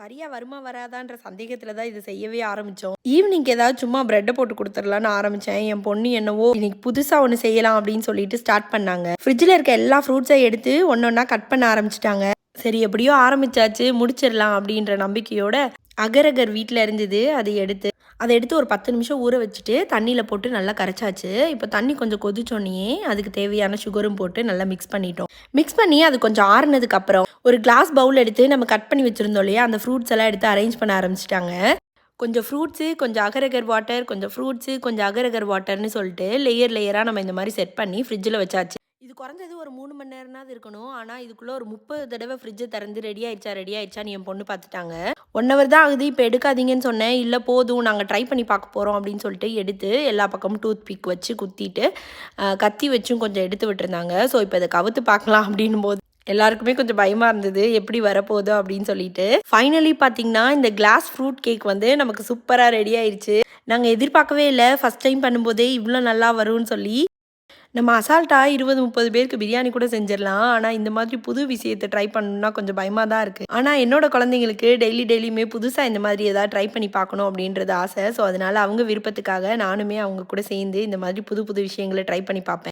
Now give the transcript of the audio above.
சரியா வருமா வராதான்ற சந்தேகத்துல தான் இது செய்யவே ஆரம்பிச்சோம். ஈவினிங் ஏதாவது சும்மா ப்ரெட்டை போட்டு கொடுத்துடலான்னு ஆரம்பிச்சேன். என் பொண்ணு என்னவோ இன்னைக்கு புதுசா ஒன்று செய்யலாம் அப்படின்னு சொல்லிட்டு ஸ்டார்ட் பண்ணாங்க. ஃப்ரிட்ஜில் இருக்க எல்லா ஃப்ரூட்ஸை எடுத்து ஒன்னொன்னா கட் பண்ண ஆரம்பிச்சிட்டாங்க. சரி எப்படியோ ஆரம்பிச்சாச்சு முடிச்சிடலாம் அப்படின்ற நம்பிக்கையோட அகரகர் வீட்டில் இருந்தது அதை எடுத்து அதை எடுத்து ஒரு பத்து நிமிஷம் ஊற வச்சுட்டு தண்ணியில் போட்டு நல்லா கரைச்சாச்சு. இப்போ தண்ணி கொஞ்சம் கொதிச்சோன்னே அதுக்கு தேவையான சுகரும் போட்டு நல்லா மிக்ஸ் பண்ணிட்டோம். மிக்ஸ் பண்ணி அது கொஞ்சம் ஆறுனதுக்கு அப்புறம் ஒரு கிளாஸ் பவுல் எடுத்து நம்ம கட் பண்ணி வச்சுருந்தோம் இல்லையா? அந்த ஃப்ரூட்ஸ் எல்லாம் எடுத்து அரேஞ்ச் பண்ண ஆரம்பிச்சிட்டாங்க. கொஞ்சம் ஃப்ரூட்ஸு கொஞ்சம் அகரகர் வாட்டர் கொஞ்சம் ஃப்ரூட்ஸு கொஞ்சம் அகரகர் வாட்டர்னு சொல்லிட்டு லேயர் லேயராக நம்ம இந்த மாதிரி செட் பண்ணி ஃப்ரிட்ஜில் வச்சாச்சு. குறைஞ்சது ஒரு மூணு மணி நேரம்னாவது இருக்கணும். ஆனால் இதுக்குள்ளே ஒரு முப்பது தடவை ஃப்ரிட்ஜை திறந்து ரெடி ஆயிடுச்சா ரெடி ஆயிடுச்சான்னு என் பொண்ணு பார்த்துட்டாங்க ஒன் ஹவர் தான் ஆகுது. இப்போ எடுக்காதீங்கன்னு சொன்னேன். இல்லை போதும். நாங்கள் ட்ரை பண்ணி பார்க்க போகிறோம் அப்படின்னு சொல்லிட்டு எடுத்து எல்லா பக்கமும் டூத் பிக் வச்சு குத்திட்டு கத்தி வச்சும் கொஞ்சம் எடுத்து விட்டுருந்தாங்க. ஸோ இப்போ இதை கவுத்து பார்க்கலாம் அப்படின்னும் போது எல்லாருக்குமே கொஞ்சம் பயமாக இருந்தது. எப்படி வரப்போகுது அப்படின்னு சொல்லிட்டு. ஃபைனலி பார்த்தீங்கன்னா இந்த கிளாஸ் ஃப்ரூட் கேக் வந்து நமக்கு சூப்பராக ரெடி ஆயிடுச்சு. நாங்கள் எதிர்பார்க்கவே இல்லை. ஃபஸ்ட் டைம் பண்ணும்போதே இவ்வளோ நல்லா வரும்னு சொல்லி நம்ம அசால்ட்டாக இருபது முப்பது பேருக்கு பிரியாணி கூட செஞ்சிடலாம். ஆனால் இந்த மாதிரி புது விஷயத்தை ட்ரை பண்ணணும்னா கொஞ்சம் பயமாக தான் இருக்குது ஆனால் என்னோட குழந்தைங்களுக்கு டெய்லி டெய்லியுமே புதுசாக இந்த மாதிரி ஏதாவது ட்ரை பண்ணி பார்க்கணும் அப்படின்றது ஆசை. ஸோ அதனால் அவங்க விருப்பத்துக்காக நானுமே அவங்க கூட சேர்ந்து இந்த மாதிரி புது புது விஷயங்களை ட்ரை பண்ணி பார்ப்பேன்.